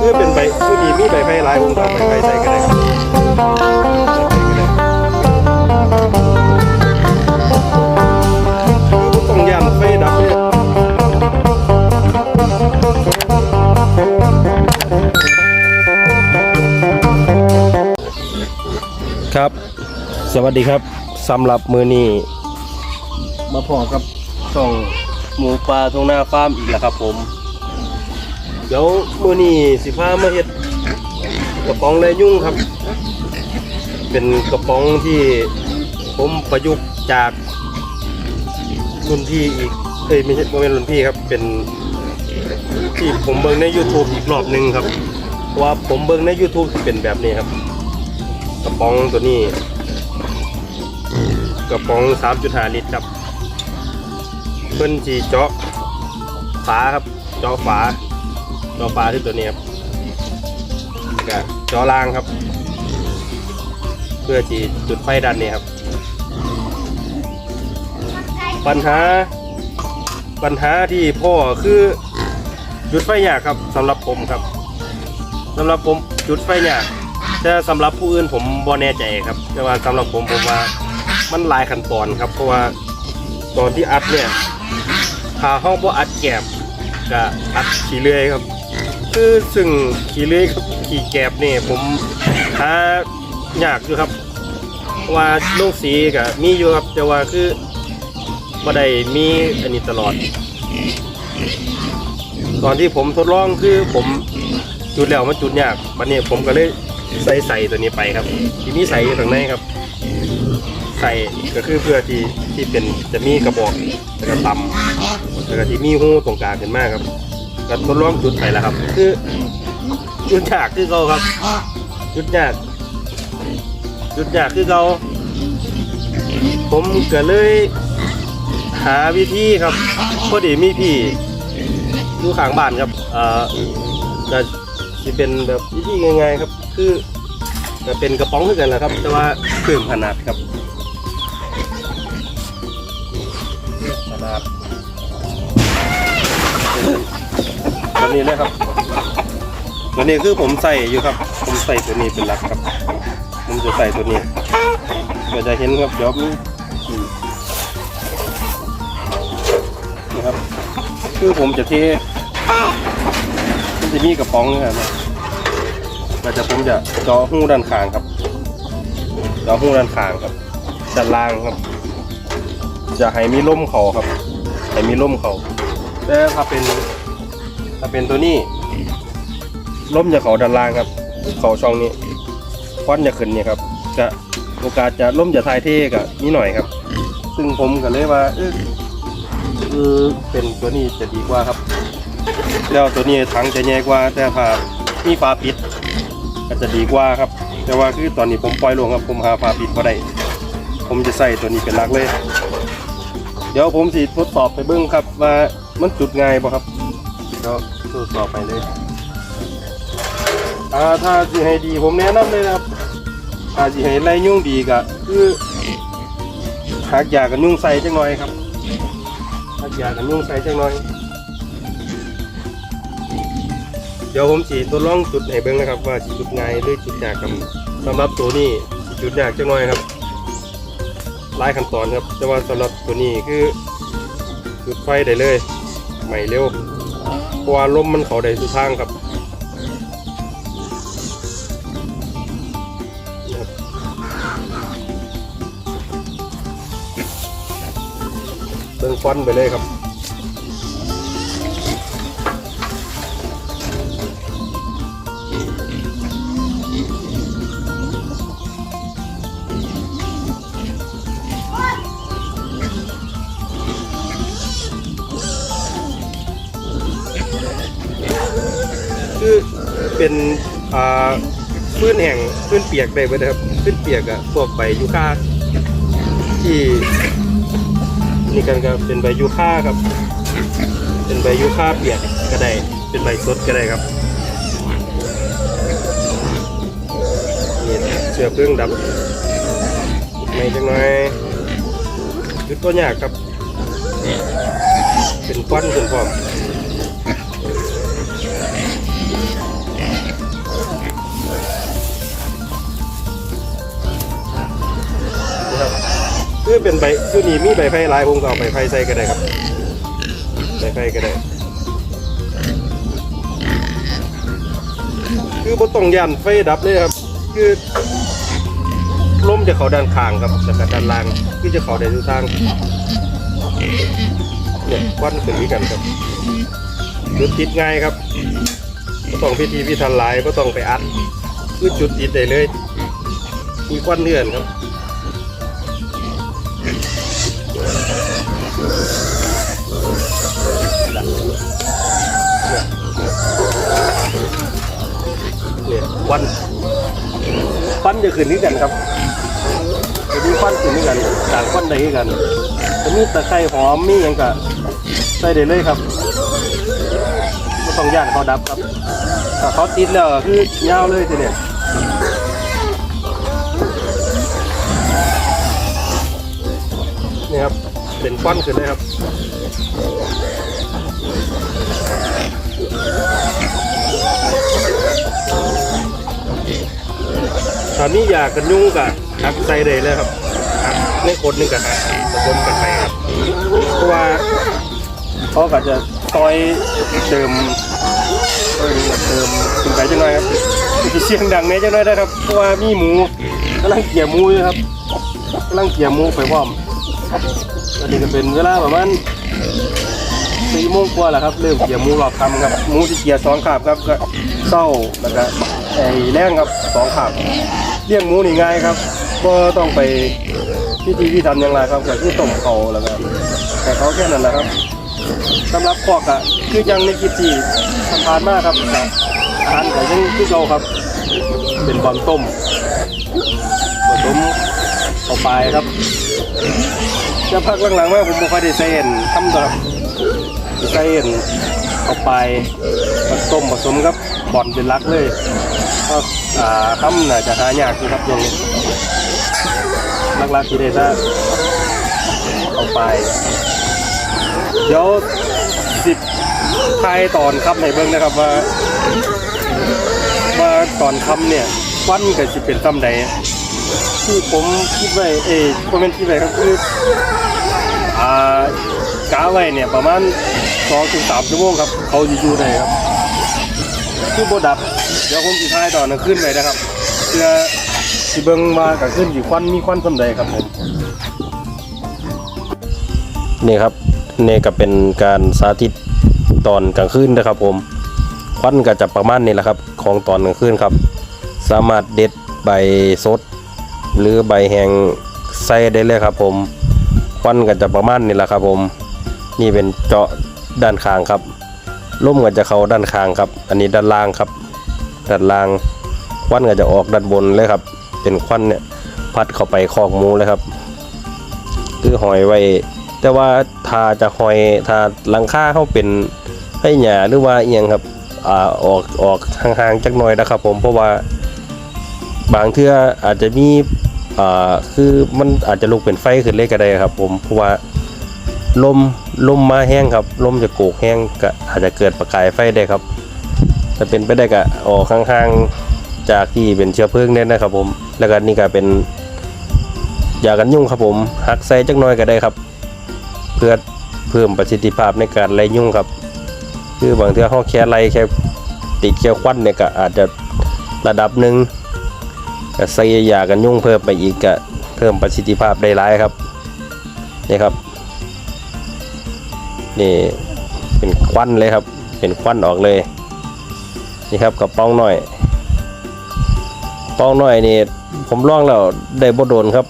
คือเป็นใบคือมีมีใบไผ่หลายผมก็เอาใบไผ่ใส่ก็ได้ครับต้องยามไฟดับเนี่ยครับ สวัสดีครับสำหรับมือนี้มาพอกับช่องหมูปลาทงหน้าฟาร์มอีกแล้วครับผม เดี๋ยวมือนี้สิพามาเฮ็ดกระป๋องไรยุ่งครับ เป็นกระป๋องที่ผมประยุกต์จากรุ่นพี่อีกเอ้ยไม่ใช่ไม่เป็นรุ่นพี่ครับ เป็นที่ผมเบิ่งใน YouTube อีกรอบหนึ่งครับว่าผมเบิ่งใน YouTube ที่เป็นแบบนี้ครับ กระป๋องตัวนี้ กระป๋อง 3.5 ลิตรครับ เพิ่นสีเจาะฝาครับ เจาะฝา จาะฝาที่ตัวนี้ครับกับจาะล่างครับ เพื่อจีจุดไฟดันนี่ครับ ปัญหา ปัญหาที่พ่อคือจุดไฟยากครับสำหรับผมครับสำหรับผมจุดไฟยากแต่สำหรับผู้อื่นผมบ่แน่ใจครับ แต่ว่าสำหรับผมผมว่ามันหลายขั้นตอนครับ เพราะว่าตอนที่อัดเนี่ยถ้าห้องบ่อัดแกบก็อัดขี้เลื่อยครับ คือซึ่งขี้เลื่อยกับขี้แกบเนี่ยผมหายากอยู่ครับ ว่าโรคสีก็มีอยู่ครับแต่ว่าคือบ่ได้มีอันนี้ตลอด ตอนที่ผมทดลองคือผมจุดแล้วมันจุดยากบัดนี้ผมก็เลยใส่ใส่ตัวนี้ไปครับ ที่มีใส่อยู่ข้างในครับ ใส่ก็คือเพื่อที่ที่เป็นจะมีกระบอกแล้วก็ตำแล้วก็ที่มีหูตรงกลางขึ้นมากครับ ก็ทดลองจุดไปแล้วครับ คือจุดยากคือเขาครับ จุดยากจุดยากคือเขาผมก็เลยหาวิธีครับพอดีมีพี่อยู่ข้างบ้านครับเอ่อจะจะเป็นแบบวิธีง่ายๆครับ คือจะเป็นกระป๋องเท่ากันแหละครับ แต่ว่าเพิ่มขนาดครับ ตัวนี้เลยครับตัวนี้คือผมใส่อยู่ครับ ผมใส่ตัวนี้เป็นหลักครับ ผมจะใส่ตัวนี้ก็จะเห็นครับเดี๋ยวมีอืมนะครับ คือผมจะเทมันจะมีกระป๋องนี่ครับก็จะผมจะเจาะหูด้านข้างครับเจาะหูด้านข้างครับด้านล่างครับ จะให้มีล่มเขาครับ ให้มีล่มเขาแต่ถ้าเป็น ถ้าเป็นตัวนี้ล่มจะเขาด้านล่างครับ เขาช่องนี้ควันจะขึ้นเนี่ยครับจะโอกาสจะล่มจะทายเท่กับนิดหน่อยครับ ซึ่งผมก็เลยว่าเออเออเป็นตัวนี้จะดีกว่าครับแล้วตัวนี้ถังจะแย่กว่า แต่ถ้ามีฝาปิด ก็จะดีกว่าครับ แต่ว่าคือตอนนี้ผมปล่อยลงครับ ผมหาฝาปิดพอได้ผมจะใส่ตัวนี้เป็นหลักเลย เดี๋ยวผมสิทดสอบไปเบิ้งครับว่ามันจุดง่ายบ่ครับ เดี๋ยวทดสอบไปเลยอ่าถ้าสิให้ดีผมแนะนำเลยนะครับถ้าสิให้ไล่ยุ่งดีก็คือหักยากันยุ่งใส่จังหน่อยครับหักยากันยุ่งใส่จังหน่อย เดี๋ยวผมสิทดลองจุดให้เบิ้งนะครับ ว่าสิจุดง่ายหรือจุดยากกับสำหรับตัวนี้จุดยากจังหน่อยครับหลายขั้นตอนครับ แต่ว่าสำหรับตัวนี้คือจุดไฟได้เลยใหม่เร็ว เพราะว่าลมมันเขาได้สุดทางครับนะครับเบิ่งควันไปเลยครับ คือเป็นอ่าพื้นแห่งพื้นเปียกได้เบิดครับพื้นเปียกอะพวกใบยูคาที่นี่กันก็เป็นใบยูคาครับ เป็นใบยูคาเปียกก็ได้เป็นใบสดก็ได้ครับนี่เชือกเครื่องดับไม่จังหน่อยยุดตัวยากครับ เป็นควันเป็นพร้อม คือเป็นใบคือนี่มีใบไผ่หลายผมก็เอาใบไผ่ใส่ก็ได้ครับใบไผ่ก็ได้ คือบ่ต้องย่านไฟดับเลยครับ คือลมจะเข้าด้านข้างครับแล้วก็ด้านล่างคือจะเข้าได้ทุกทางเนี่ยควันขึ้นนี้กันครับจุดติดง่ายครับก็ต้องพิธีพิธันหลายก็ต้องไปอัด คือจุดติดได้เลย มีควันเลื่อนครับ เนี่ยควันควันจะขึ้นนี้กันครับจะมีควันขึ้นนี้กันต่างควันใดกันจะมีตะไคร้หอมมีอย่างกะใส่ได้เลยครับไม่ต้องย่านเขาดับครับถ้าเขาติดแล้วคือยาวเลยทีเนี่ย เป็นควันขึ้นเลยครับตอนนี้อยากกันยุ่งกับหักใส่เลยเลยครับในคนนึงกับหักตะบนกับใครครับเพราะว่าเขาก็จะซอยเติมเติมเติมถึงไปจังหน่อยครับจะเสียงดังแน่จังหน่อยนะครับเพราะว่ามีหมูกำลังเกี่ยหมูอยู่ครับกำลังเกี่ยหมูไปพร้อม อนนี้ก็เป็นเวลาประมาณสี่โมงกว่าแล้วครับเริ่มเกี่ยหมูรอบคำครับหมูที่เกี่ยสองขาบครับก็เศร้าแล้วก็ไอ้แรงครับสองขาบเลี้ยงหมูนี่ง่ายครับก็ต้องไปพิธีพิธันอย่างไรครับก็คือต้มเขาแล้วก็แต่เขาแค่นั้นแหละครับสำหรับพอกอะคือยังในคลิปที่ผ่านมากครับก็อาหารก็ยังคือเราครับ เป็นบอลต้มผสม เข้าไปครับจะพักหลังๆมาผมบ่ค่อยได้ใส่เอ็นทำตัวครับใส่เอ็นเข้าไปผสมผสมกับบอลเป็นหลักเลยก็อ่าคำน่าจะหายากอยู่ครับตรงนี้ลักๆที่ได้จะเอาไปเดี๋ยวสิบทายตอนคำในเบื้องนะครับว่าว่าตอนคำเนี่ยวันกับสิเป็นซ้ำใด ที่ผมคิดไว้เอ้คอมเมนคิดไว้ครับคืออ่ากาไว้เนี่ยประมาณสองถึงสามชั่วโมงครับ เขาจะอยู่ได้ครับ คือโบดับ เดี๋ยวผมสิท้ายตอนกขึ้นไปนะครับเพื่อสิเบิ่งมากับขึ้นอยู่ควันมีควันสำใดครับผมนี่ครับนี่ก็เป็นการสาธิตตอนกลางคืนนะครับผมควันก็จะประมาณนี้แหละครับ ของตอนกลางคืนครับ สามารถเด็ดใบสด หรือใบแหงใส่ได้เลยครับผมควันก็จะประมาณนี้แหละครับผม นี่เป็นเจาะด้านข้างครับล่มก็จะเข้าด้านข้างครับ อันนี้ด้านล่างครับ ด้านล่างควันก็จะออกด้านบนเลยครับ เป็นควันเนี่ยพัดเข้าไปคอกหมูเลยครับ คือหอยไว้ แต่ว่าถ้าจะหอยถ้าลังค่าเข้าเป็นให้หยาหรือว่าเอียงครับอ่าออกออกห่างๆจักหน่อยนะครับ ผมเพราะว่าบางเทื่ออาจจะมี อ่าคือมันอาจจะลุกเป็นไฟขึ้นเลยก็ได้ครับ ผมเพราะว่าลมลมมาแห้งครับลมจะโกกแห้งก็อาจจะเกิดประกายไฟได้ครับจะเป็นไปได้ก็ออกข้างๆจากที่เป็นเชื้อเพลิงเนี่ยนะครับ ผมแล้วก็นี่ก็เป็นยากันยุ่งครับผมหักใส่จักน้อยก็ได้ครับ เพื่อเพิ่มประสิทธิภาพในการไล่ยุ่งครับ คือบางทีเขาแค่ไล่แค่ติดแค่ควันเนี่ยก็อาจจะระดับหนึ่ง ก็ใส่ยากันยุ่งเพิ่มไปอีกก็เพิ่มประสิทธิภาพได้หลายครับนี่ครับ นี่เป็นควันเลยครับ เป็นควันออกเลย นี่ครับกับป้องหน่อย ป้องหน่อยนี่ผมล่องแล้วได้บ่โดนครับ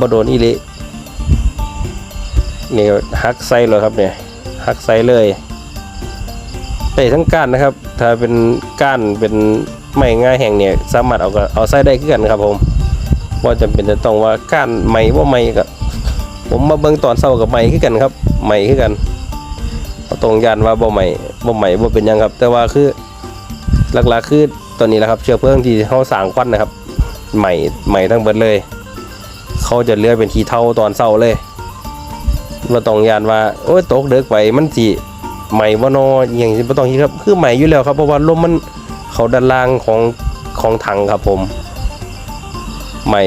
บ่โดนอีหลินี่ฮักไซเลยครับเนี่ยฮักไซเลยได้ทั้งก้านนะครับ ถ้าเป็นก้านเป็น ไม้ง่ายแห่งเนี่ยสามารถเอาก็เอาไส้ได้ขึ้นกันครับผมว่าจำเป็นจะต้องว่าก้านไม้ว่าไม้กับผมมาเบิ่งตอนเศร้ากับไม้ขึ้นกันครับไม้ขึ้นกันเอาตรงยันว่าบ่ใหม่บ่ใหม่บ่เป็นยังครับ แต่ว่าคือหลักๆคือตัวนี้แหละครับ เชื้อเพลิงที่เขาสางควันนะครับใหม่ใหม่ทั้งเบิดเลย เขาจะเลือยเป็นทีเท่าตอนเศร้าเลยบ่ต้องยานว่าโอ้ยตกเดึกไปมันสิใหม่บ่นออย่างนี้บ่ต้องคิดครับคือใหม่อยู่แล้วครับเพราะว่าลมมัน เขาด้านล่างของของถังครับผมใหม่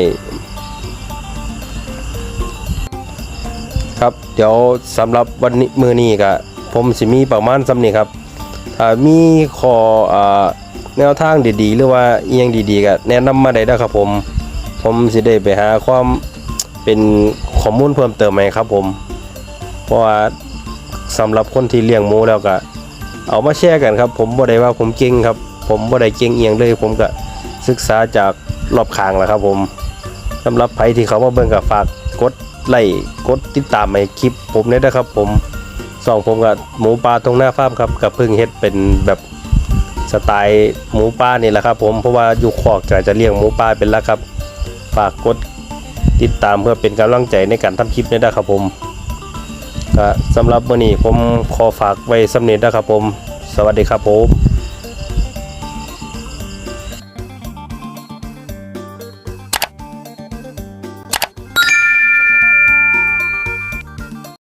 ครับเดี๋ยวสำหรับวันนี้มือนี้ก็ผมสิมีประมาณสำนี้ครับถ้ามีขออ่าแนวทางดีๆ หรือว่าเอียงดีๆก็แนะนำมาได้ด้ครับผม ผมสิได้ไปหาความเป็นข้อมูลเพิ่มเติมให้ครับผม เพราะว่าสำหรับคนที่เลี้ยงหมูแล้วก็เอามาแชร์กันครับ ผมบ่ได้ว่าผมเก่งครับ ผมบ่ได้เก่งเอียงเลย ผมก็ศึกษาจากรอบข้างแหละครับ ผมสำหรับใครที่เขามาเบิ่งก็ฝากกดไลค์กดติดตามให้คลิป ผมได้นะครับ ผมสองผมกับหมูปลาตรงหน้าฟาร์มครับกับเพิ่งเฮ็ดเป็นแบบสไตล์หมูป่านี่แหละครับ ผมเพราะว่าอยู่คอกจะจะเลี้ยงหมูป่าเป็นลักครับ ฝากกดติดตามเพื่อเป็นกำลังใจในการทำคลิปนี้นะครับผมก็สำหรับวันนี้ผมขอฝากไว้สำเนีนะครับผม สวัสดีครับผม